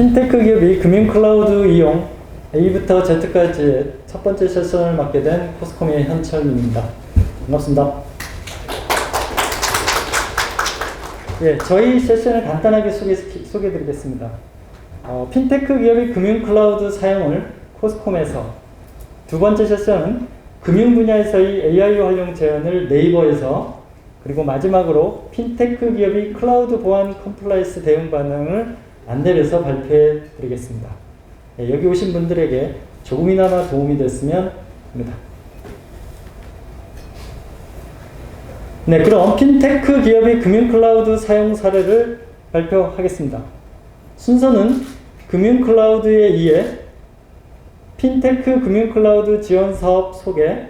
핀테크 기업이 금융 클라우드 이용 A부터 Z까지의 첫 번째 세션을 맡게 된 코스코미의 현철입니다. 반갑습니다. 예, 저희 세션을 간단하게 소개, 소개해드리겠습니다. 어, 핀테크 기업이 금융 클라우드 사용을 코스콤에서 두 번째 세션은 금융 분야에서의 AI 활용 제안을 네이버에서 그리고 마지막으로 핀테크 기업이 클라우드 보안 컴플라이스 대응 반응을 안내에서 발표해 드리겠습니다. 예, 여기 오신 분들에게 조금이나마 도움이 됐으면 합니다. 네, 그럼 핀테크 기업의 금융 클라우드 사용 사례를 발표하겠습니다. 순서는 금융 클라우드에 의해 핀테크 금융 클라우드 지원 사업 소개,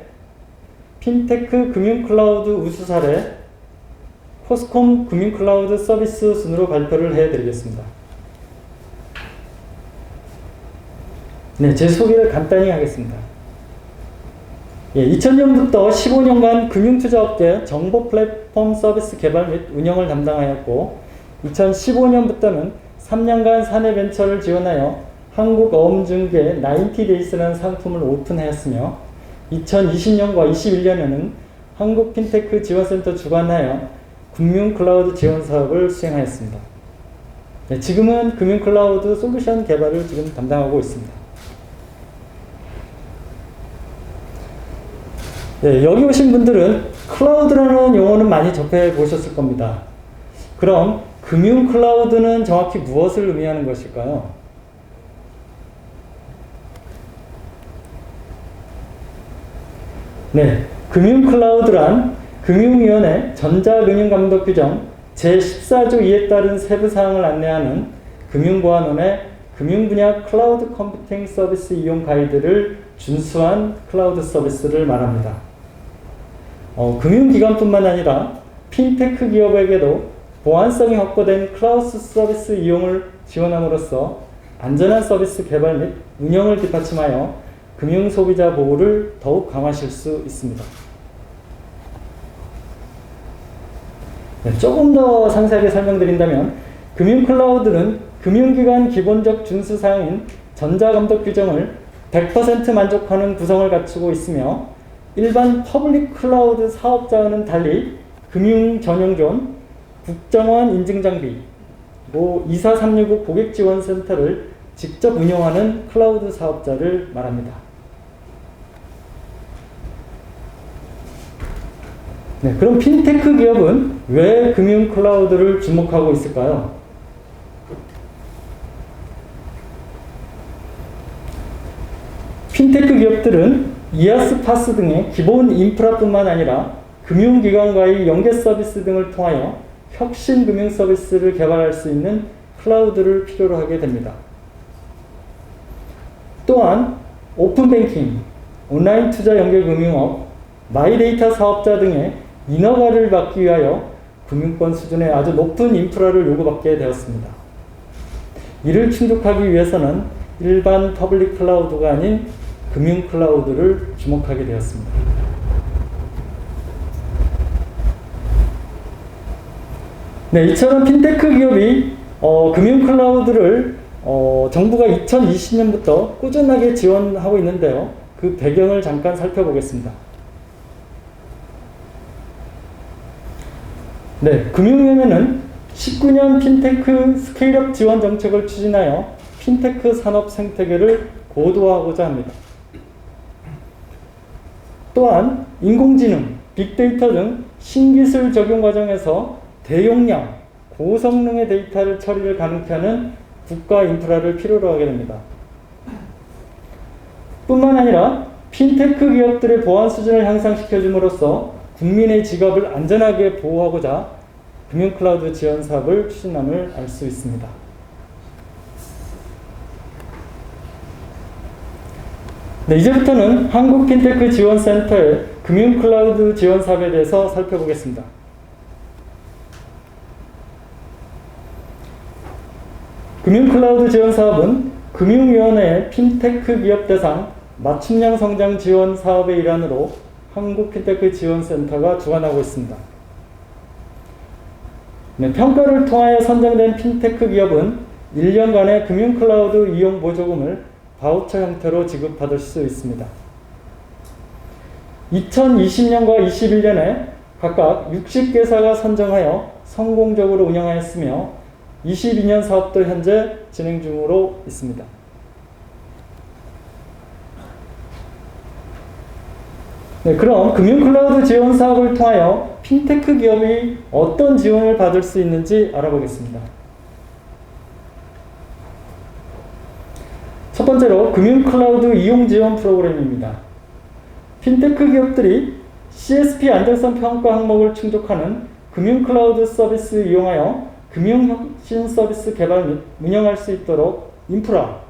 핀테크 금융 클라우드 우수 사례, 코스콤 금융 클라우드 서비스 순으로 발표를 해 드리겠습니다. 네, 제 소개를 간단히 하겠습니다. 예, 2000년부터 15년간 금융투자업계 정보 플랫폼 서비스 개발 및 운영을 담당하였고, 2015년부터는 3년간 사내 벤처를 지원하여 한국어음중개 90데이스라는 상품을 오픈하였으며, 2020년과 21년에는 한국 핀테크 지원센터 주관하여 금융 클라우드 지원 사업을 수행하였습니다. 네, 지금은 금융 클라우드 솔루션 개발을 지금 담당하고 있습니다. 네, 여기 오신 분들은 클라우드라는 용어는 많이 접해 보셨을 겁니다. 그럼 금융 클라우드는 정확히 무엇을 의미하는 것일까요? 네, 금융 클라우드란 금융위원회 전자금융감독 규정 제14조 2에 따른 세부 사항을 안내하는 금융보안원의 금융 분야 클라우드 컴퓨팅 서비스 이용 가이드를 준수한 클라우드 서비스를 말합니다. 어, 금융기관뿐만 아니라 핀테크 기업에게도 보안성이 확보된 클라우드 서비스 이용을 지원함으로써 안전한 서비스 개발 및 운영을 뒷받침하여 금융 소비자 보호를 더욱 강화하실 수 있습니다. 네, 조금 더 상세하게 설명드린다면 금융 클라우드는 금융기관 기본적 준수 사항인 전자감독 규정을 100% 만족하는 구성을 갖추고 있으며 일반 퍼블릭 클라우드 사업자와는 달리 금융 전용존, 국정원 인증 장비, 뭐 24365 고객 지원 센터를 직접 운영하는 클라우드 사업자를 말합니다. 네, 그럼 핀테크 기업은 왜 금융 클라우드를 주목하고 있을까요? 핀테크 기업들은 이아스 파스 등의 기본 인프라뿐만 아니라 금융기관과의 연계 서비스 등을 통하여 혁신 금융 서비스를 개발할 수 있는 클라우드를 필요로 하게 됩니다. 또한 오픈뱅킹, 온라인 투자 연계 금융업, 마이데이터 사업자 등의 인허가를 받기 위하여 금융권 수준의 아주 높은 인프라를 요구받게 되었습니다. 이를 충족하기 위해서는 일반 퍼블릭 클라우드가 아닌 금융 클라우드를 주목하게 되었습니다. 네, 이처럼 핀테크 기업이 어, 금융 클라우드를 어, 정부가 2020년부터 꾸준하게 지원하고 있는데요. 그 배경을 잠깐 살펴보겠습니다. 네, 금융위원회는 19년 핀테크 스케일업 지원 정책을 추진하여 핀테크 산업 생태계를 고도화하고자 합니다. 또한 인공지능, 빅데이터 등 신기술 적용 과정에서 대용량, 고성능의 데이터를 처리를 가능케 하는 국가 인프라를 필요로 하게 됩니다. 뿐만 아니라 핀테크 기업들의 보안 수준을 향상시켜 줌으로써 국민의 지갑을 안전하게 보호하고자 금융 클라우드 지원 사업을 추진함을 알 수 있습니다. 네, 이제부터는 한국 핀테크 지원센터의 금융 클라우드 지원 사업에 대해서 살펴보겠습니다. 금융 클라우드 지원 사업은 금융위원회의 핀테크 기업 대상 맞춤형 성장 지원 사업의 일환으로 한국 핀테크 지원센터가 주관하고 있습니다. 네, 평가를 통하여 선정된 핀테크 기업은 1년간의 금융 클라우드 이용 보조금을 바우처 형태로 지급받을 수 있습니다. 2020년과 21년에 각각 60개사가 선정하여 성공적으로 운영하였으며 22년 사업도 현재 진행 중으로 있습니다. 네, 그럼 금융 클라우드 지원 사업을 통하여 핀테크 기업이 어떤 지원을 받을 수 있는지 알아보겠습니다. 첫 번째로 금융 클라우드 이용 지원 프로그램입니다. 핀테크 기업들이 CSP 안정성 평가 항목을 충족하는 금융 클라우드 서비스 이용하여 금융 혁신 서비스 개발 및 운영할 수 있도록 인프라,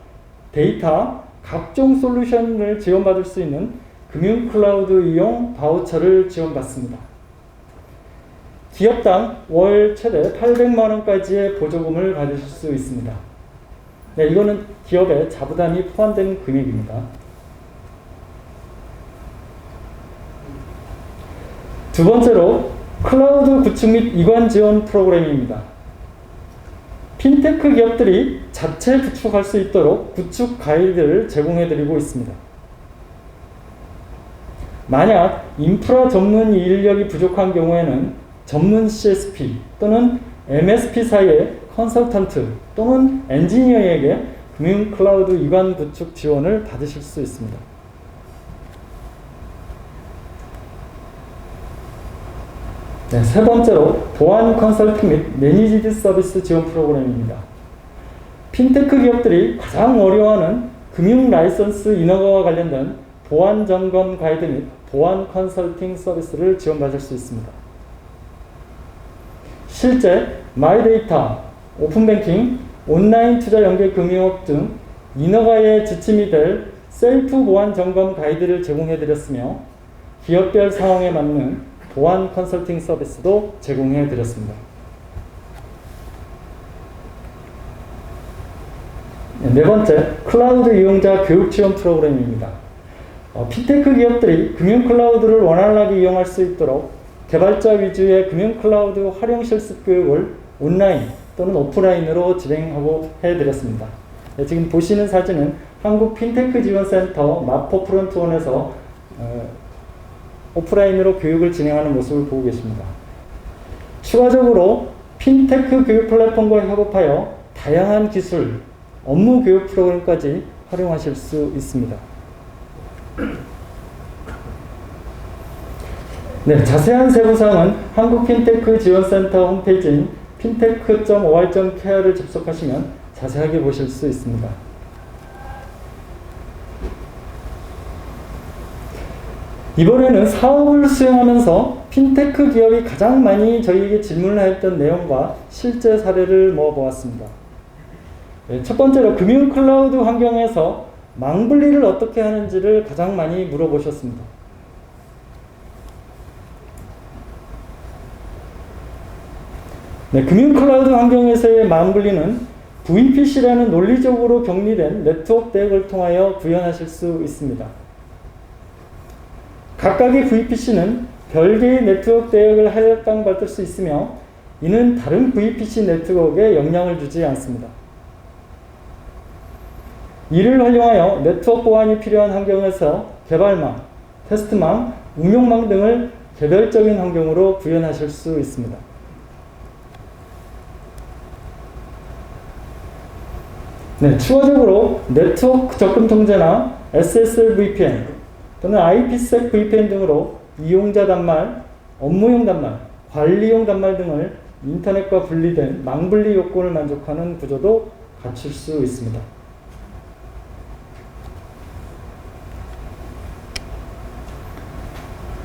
데이터, 각종 솔루션을 지원받을 수 있는 금융 클라우드 이용 바우처를 지원받습니다. 기업당 월 최대 800만 원까지의 보조금을 받으실 수 있습니다. 네, 이거는 기업의 자부담이 포함된 금액입니다. 두 번째로 클라우드 구축 및 이관 지원 프로그램입니다. 핀테크 기업들이 자체 구축할 수 있도록 구축 가이드를 제공해 드리고 있습니다. 만약 인프라 전문 인력이 부족한 경우에는 전문 CSP 또는 MSP 사이의 컨설턴트 또는 엔지니어에게 금융 클라우드 이관 구축 지원을 받으실 수 있습니다. 네, 세 번째로 보안 컨설팅 및 매니지드 서비스 지원 프로그램입니다. 핀테크 기업들이 가장 어려워하는 금융 라이선스 인허가와 관련된 보안 점검 가이드 및 보안 컨설팅 서비스를 지원받을 수 있습니다. 실제 마이데이터, 오픈뱅킹, 온라인 투자 연계 금융업 등 인허가에 지침이 될 셀프 보안 점검 가이드를 제공해 드렸으며 기업별 상황에 맞는 보안 컨설팅 서비스도 제공해 드렸습니다. 네 번째, 클라우드 이용자 교육 지원 프로그램입니다. 어, 핀테크 기업들이 금융 클라우드를 원활하게 이용할 수 있도록 개발자 위주의 금융 클라우드 활용 실습 교육을 온라인 또는 오프라인으로 진행하고 해드렸습니다. 네, 지금 보시는 사진은 한국 핀테크 지원센터 마포 프론트원에서 어, 오프라인으로 교육을 진행하는 모습을 보고 계십니다. 추가적으로 핀테크 교육 플랫폼과 협업하여 다양한 기술, 업무 교육 프로그램까지 활용하실 수 있습니다. 네, 자세한 세부사항은 한국 핀테크 지원센터 홈페이지인 fintech.or.kr을 접속하시면 자세하게 보실 수 있습니다. 이번에는 사업을 수행하면서 핀테크 기업이 가장 많이 저희에게 질문을 했던 내용과 실제 사례를 모아보았습니다. 네, 첫 번째로 금융 클라우드 환경에서 망분리를 어떻게 하는지를 가장 많이 물어보셨습니다. 네, 금융 클라우드 환경에서의 망분리는 VPC라는 논리적으로 격리된 네트워크 대역을 통하여 구현하실 수 있습니다. 각각의 VPC는 별개의 네트워크 대역을 할당받을 수 있으며 이는 다른 VPC 네트워크에 영향을 주지 않습니다. 이를 활용하여 네트워크 보안이 필요한 환경에서 개발망, 테스트망, 응용망 등을 개별적인 환경으로 구현하실 수 있습니다. 네, 추가적으로 네트워크 접근 통제나 SSL VPN 또는 IPsec VPN 등으로 이용자 단말, 업무용 단말, 관리용 단말 등을 인터넷과 분리된 망분리 요건을 만족하는 구조도 갖출 수 있습니다.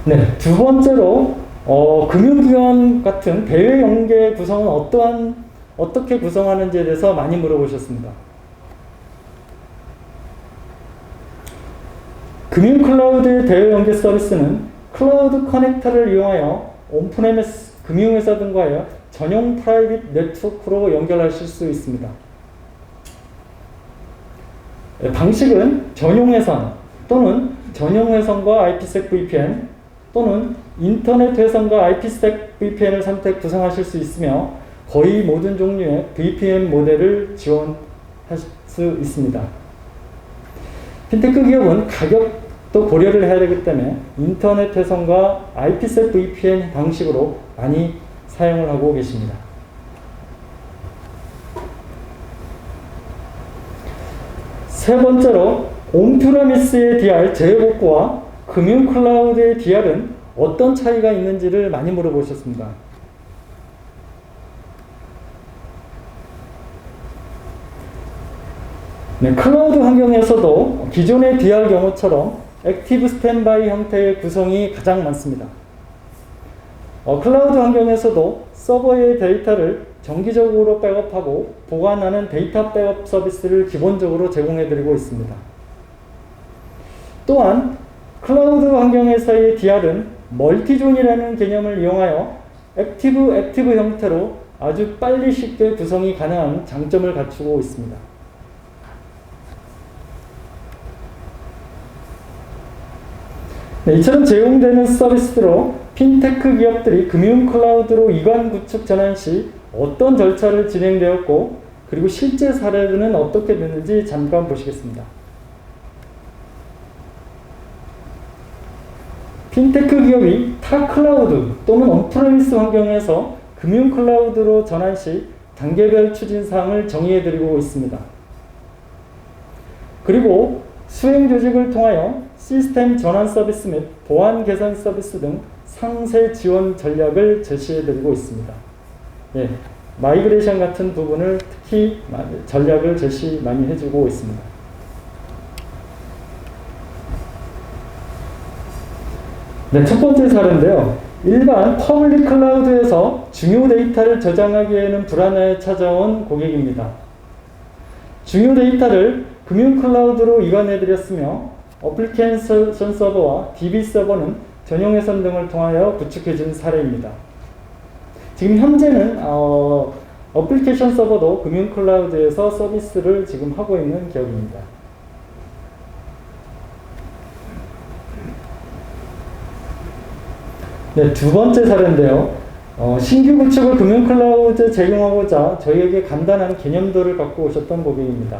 네, 두 번째로 어, 금융기관 같은 대외 연계 구성은 어떠한 어떻게 구성하는지에 대해서 많이 물어보셨습니다. 금융 클라우드의 대외 연계 서비스는 클라우드 커넥터를 이용하여 온프레미스 금융회사 등과의 전용 프라이빗 네트워크로 연결하실 수 있습니다. 네, 방식은 전용 회선 또는 전용 회선과 IPsec VPN 또는 인터넷 회선과 IPsec VPN을 선택 구성하실 수 있으며 거의 모든 종류의 VPN 모델을 지원할 수 있습니다. 핀테크 기업은 가격 도 고려를 해야 되기 때문에 인터넷 회선과 IPsec VPN 방식으로 많이 사용을 하고 계십니다. 세 번째로 온프라미스의 DR 재복구와 금융 클라우드의 DR은 어떤 차이가 있는지를 많이 물어보셨습니다. 네, 클라우드 환경에서도 기존의 DR 경우처럼 액티브 스탠바이 형태의 구성이 가장 많습니다. 어, 클라우드 환경에서도 서버의 데이터를 정기적으로 백업하고 보관하는 데이터 백업 서비스를 기본적으로 제공해드리고 있습니다. 또한 클라우드 환경에서의 DR은 멀티존이라는 개념을 이용하여 액티브 액티브 형태로 아주 빨리 쉽게 구성이 가능한 장점을 갖추고 있습니다. 네, 이처럼 제공되는 서비스로 핀테크 기업들이 금융 클라우드로 이관 구축 전환 시 어떤 절차를 진행되었고 그리고 실제 사례는 어떻게 됐는지 잠깐 보시겠습니다. 핀테크 기업이 타 클라우드 또는 온프레미스 환경에서 금융 클라우드로 전환 시 단계별 추진 사항을 정의해 드리고 있습니다. 그리고 수행 조직을 통하여 시스템 전환 서비스 및 보안 개선 서비스 등 상세 지원 전략을 제시해 드리고 있습니다. 예, 마이그레이션 같은 부분을 특히 전략을 제시 많이 해주고 있습니다. 네, 첫 번째 사례인데요. 일반 퍼블릭 클라우드에서 중요 데이터를 저장하기에는 불안해 찾아온 고객입니다. 중요 데이터를 금융 클라우드로 이관해 드렸으며 어플리케이션 서버와 DB 서버는 전용 회선 등을 통하여 구축해 준 사례입니다. 지금 현재는 어, 어플리케이션 서버도 금융 클라우드에서 서비스를 지금 하고 있는 기업입니다. 네, 두 번째 사례인데요. 어, 신규 구축을 금융 클라우드 제공하고자 저희에게 간단한 개념도를 갖고 오셨던 고객입니다.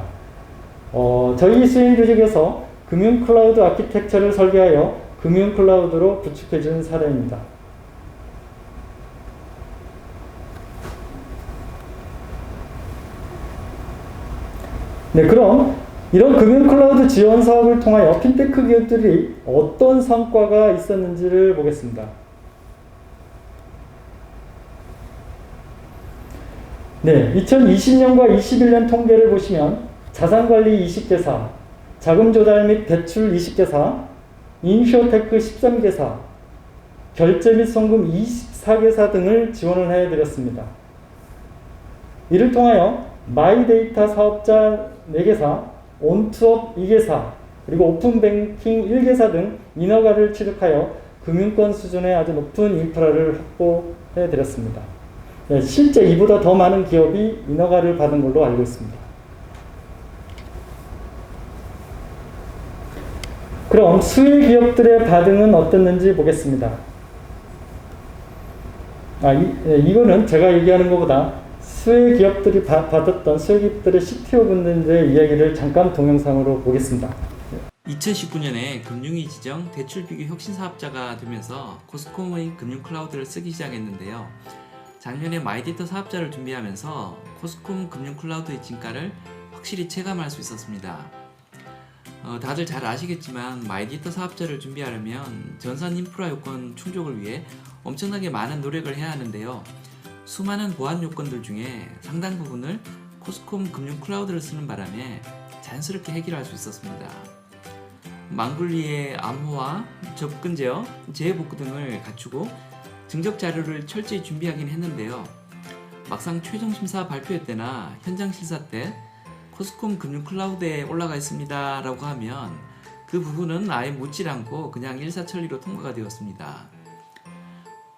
어, 저희 수행 조직에서 금융 클라우드 아키텍처를 설계하여 금융 클라우드로 구축해 준 사례입니다. 네, 그럼 이런 금융 클라우드 지원 사업을 통하여 핀테크 기업들이 어떤 성과가 있었는지를 보겠습니다. 네, 2020년과 21년 통계를 보시면 자산관리 20개사, 자금조달 및 대출 20개사, 인쇼테크 13개사, 결제 및 송금 24개사 등을 지원을 해드렸습니다. 이를 통하여 마이데이터 사업자 4개사, 온투업 2개사, 그리고 오픈뱅킹 1개사 등 인허가를 취득하여 금융권 수준의 아주 높은 인프라를 확보해 드렸습니다. 네, 실제 이보다 더 많은 기업이 인허가를 받은 걸로 알고 있습니다. 그럼 수혜 기업들의 반응은 어땠는지 보겠습니다. 아, 이, 예, 이거는 제가 얘기하는 것보다 수혜 기업들이 바, 받았던 수혜 기업들의 CTO 분들의 이야기를 잠깐 동영상으로 보겠습니다. 2019년에 금융위 지정 대출 비교 혁신 사업자가 되면서 코스콤의 금융 클라우드를 쓰기 시작했는데요. 작년에 마이데이터 사업자를 준비하면서 코스콤 금융 클라우드의 진가를 확실히 체감할 수 있었습니다. 어, 다들 잘 아시겠지만 마이데이터 사업자를 준비하려면 전산 인프라 요건 충족을 위해 엄청나게 많은 노력을 해야 하는데요. 수많은 보안 요건들 중에 상당 부분을 코스콤 금융 클라우드를 쓰는 바람에 자연스럽게 해결할 수 있었습니다. 망굴리의 암호화, 접근 제어, 재해 복구 등을 갖추고 증적 자료를 철저히 준비하긴 했는데요. 막상 최종 심사 발표 때나 현장 실사 때 코스콤 금융 클라우드에 올라가 있습니다 라고 하면 그 부분은 아예 묻질 않고 그냥 일사천리로 통과가 되었습니다.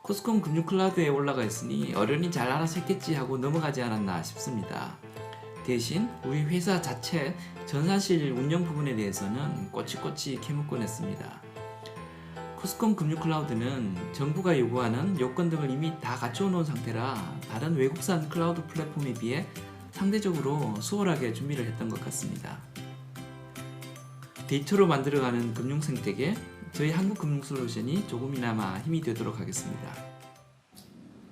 코스콤 금융 클라우드에 올라가 있으니 어련히 잘 알아서 했겠지 하고 넘어가지 않았나 싶습니다. 대신 우리 회사 자체 전산실 운영 부분에 대해서는 꼬치꼬치 캐묻곤 했습니다. 코스콤 금융 클라우드는 정부가 요구하는 요건 등을 이미 다 갖추어 놓은 상태라 다른 외국산 클라우드 플랫폼에 비해 상대적으로 수월하게 준비를 했던 것 같습니다. 데이터로 만들어가는 금융 생태계, 저희 한국 금융 솔루션이 조금이나마 힘이 되도록 하겠습니다.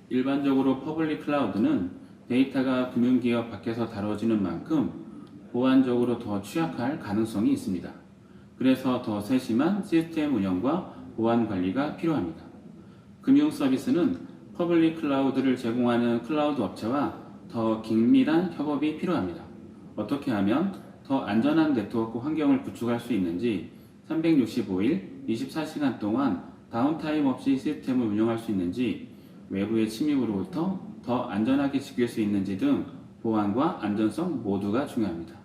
일반적으로 퍼블릭 클라우드는 데이터가 금융기업 밖에서 다뤄지는 만큼 보안적으로 더 취약할 가능성이 있습니다. 그래서 더 세심한 시스템 운영과 보안 관리가 필요합니다. 금융 서비스는 퍼블릭 클라우드를 제공하는 클라우드 업체와 더 긴밀한 협업이 필요합니다. 어떻게 하면 더 안전한 네트워크 환경을 구축할 수 있는지 365일 24시간 동안 다운타임 없이 시스템을 운영할 수 있는지 외부의 침입으로부터 더 안전하게 지킬 수 있는지 등 보안과 안전성 모두가 중요합니다.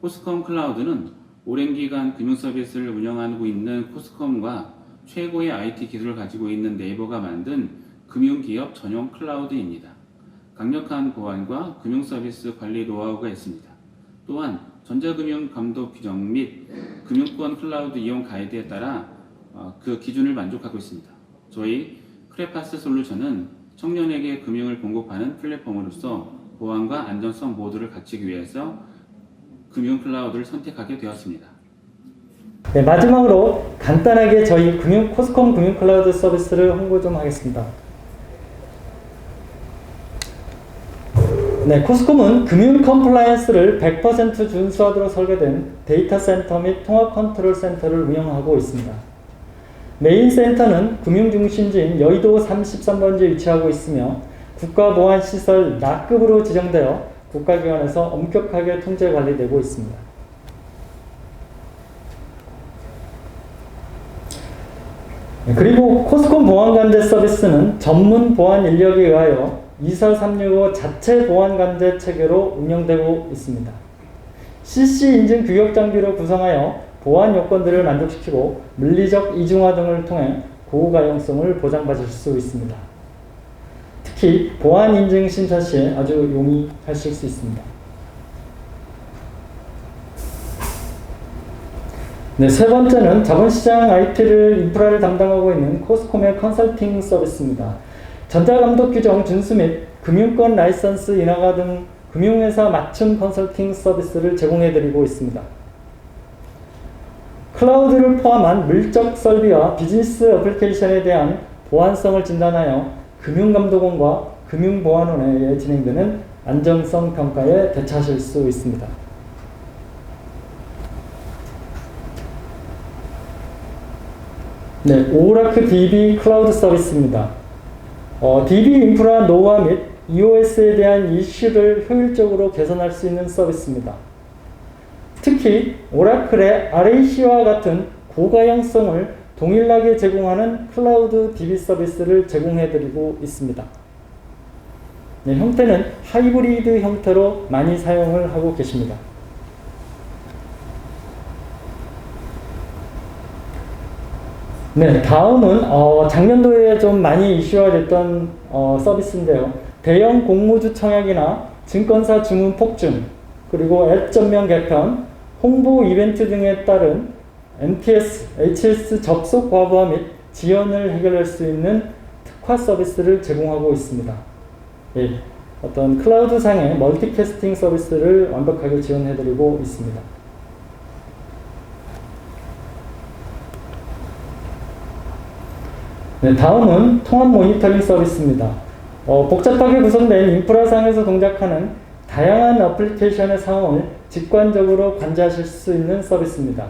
코스컴 클라우드는 오랜 기간 금융 서비스를 운영하고 있는 코스컴과 최고의 IT 기술을 가지고 있는 네이버가 만든 금융기업 전용 클라우드입니다. 강력한 보안과 금융 서비스 관리 노하우가 있습니다. 또한 전자금융 감독 규정 및 금융권 클라우드 이용 가이드에 따라 어, 그 기준을 만족하고 있습니다. 저희 크레파스 솔루션은 청년에게 금융을 공급하는 플랫폼으로서 보안과 안전성 모두를 갖추기 위해서 금융 클라우드를 선택하게 되었습니다. 네, 마지막으로 간단하게 저희 금융 코스콤 금융 클라우드 서비스를 홍보 좀 하겠습니다. 네, 코스콤은 금융 컴플라이언스를 100% 준수하도록 설계된 데이터 센터 및 통합 컨트롤 센터를 운영하고 있습니다. 메인 센터는 금융 중심지인 여의도 33번지에 위치하고 있으며 국가보안시설 나급으로 지정되어 국가기관에서 엄격하게 통제 관리되고 있습니다. 네, 그리고 코스콤 보안관제 서비스는 전문 보안 인력에 의하여 24365 자체 보안 관제 체계로 운영되고 있습니다. CC 인증 규격 장비로 구성하여 보안 요건들을 만족시키고 물리적 이중화 등을 통해 고가용성을 보장받을 수 있습니다. 특히 보안 인증 심사 시에 아주 용이하실 수 있습니다. 네, 세 번째는 자본시장 IT를 인프라를 담당하고 있는 코스콤의 컨설팅 서비스입니다. 전자감독 규정 준수 및 금융권 라이선스 인하가 등 금융회사 맞춤 컨설팅 서비스를 제공해드리고 있습니다. 클라우드를 포함한 물적 설비와 비즈니스 애플리케이션에 대한 보안성을 진단하여 금융감독원과 금융보안원에 진행되는 안정성 평가에 대처하실 수 있습니다. 네, 오라크 DB 클라우드 서비스입니다. 어, DB 인프라 노후화 및 EOS에 대한 이슈를 효율적으로 개선할 수 있는 서비스입니다. 특히 오라클의 RAC와 같은 고가형성을 동일하게 제공하는 클라우드 DB 서비스를 제공해드리고 있습니다. 네, 형태는 하이브리드 형태로 많이 사용을 하고 계십니다. 네, 다음은 어, 작년도에 좀 많이 이슈가 됐던 어, 서비스인데요. 대형 공모주 청약이나 증권사 주문 폭증, 그리고 앱 전면 개편, 홍보 이벤트 등에 따른 MTS, HS 접속 과부하 및 지연을 해결할 수 있는 특화 서비스를 제공하고 있습니다. 예, 어떤 클라우드 상의 멀티캐스팅 서비스를 완벽하게 지원해드리고 있습니다. 네, 다음은 통합 모니터링 서비스입니다. 어, 복잡하게 구성된 인프라상에서 동작하는 다양한 어플리케이션의 상황을 직관적으로 관리하실 수 있는 서비스입니다.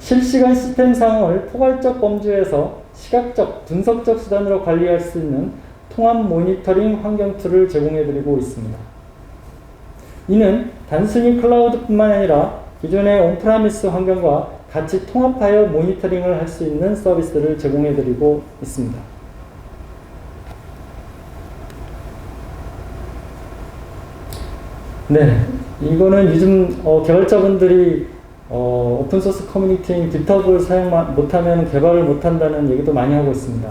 실시간 시스템 상황을 포괄적 범주에서 시각적, 분석적 수단으로 관리할 수 있는 통합 모니터링 환경 툴을 제공해드리고 있습니다. 이는 단순히 클라우드뿐만 아니라 기존의 온프라미스 환경과 같이 통합하여 모니터링을 할 수 있는 서비스를 제공해 드리고 있습니다. 네, 이거는 요즘 어, 개발자분들이 어, 오픈소스 커뮤니티인 깃허브를 사용 마- 못하면 개발을 못한다는 얘기도 많이 하고 있습니다.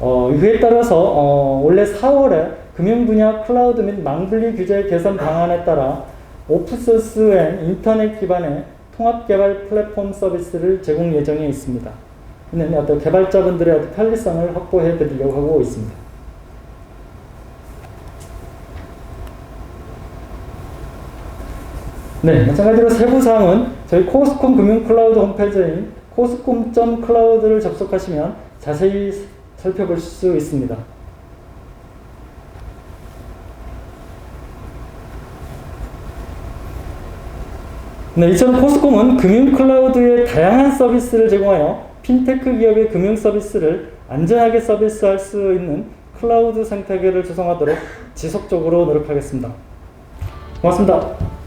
어, 이에 따라서 어, 올해 4월에 금융 분야 클라우드 및 망분리 규제 개선 방안에 따라 오픈소스 앤 인터넷 기반의 통합 개발 플랫폼 서비스를 제공 예정에 있습니다. 있는 어떤 개발자분들의 어떤 편리성을 확보해 드리려고 하고 있습니다. 네, 마찬가지로 세부 사항은 저희 코스콤 금융 클라우드 홈페이지인 코스콤.클라우드를 접속하시면 자세히 살펴볼 수 있습니다. 네, 이처럼 코스콤은 금융 클라우드의 다양한 서비스를 제공하여 핀테크 기업의 금융 서비스를 안전하게 서비스할 수 있는 클라우드 생태계를 조성하도록 지속적으로 노력하겠습니다. 고맙습니다.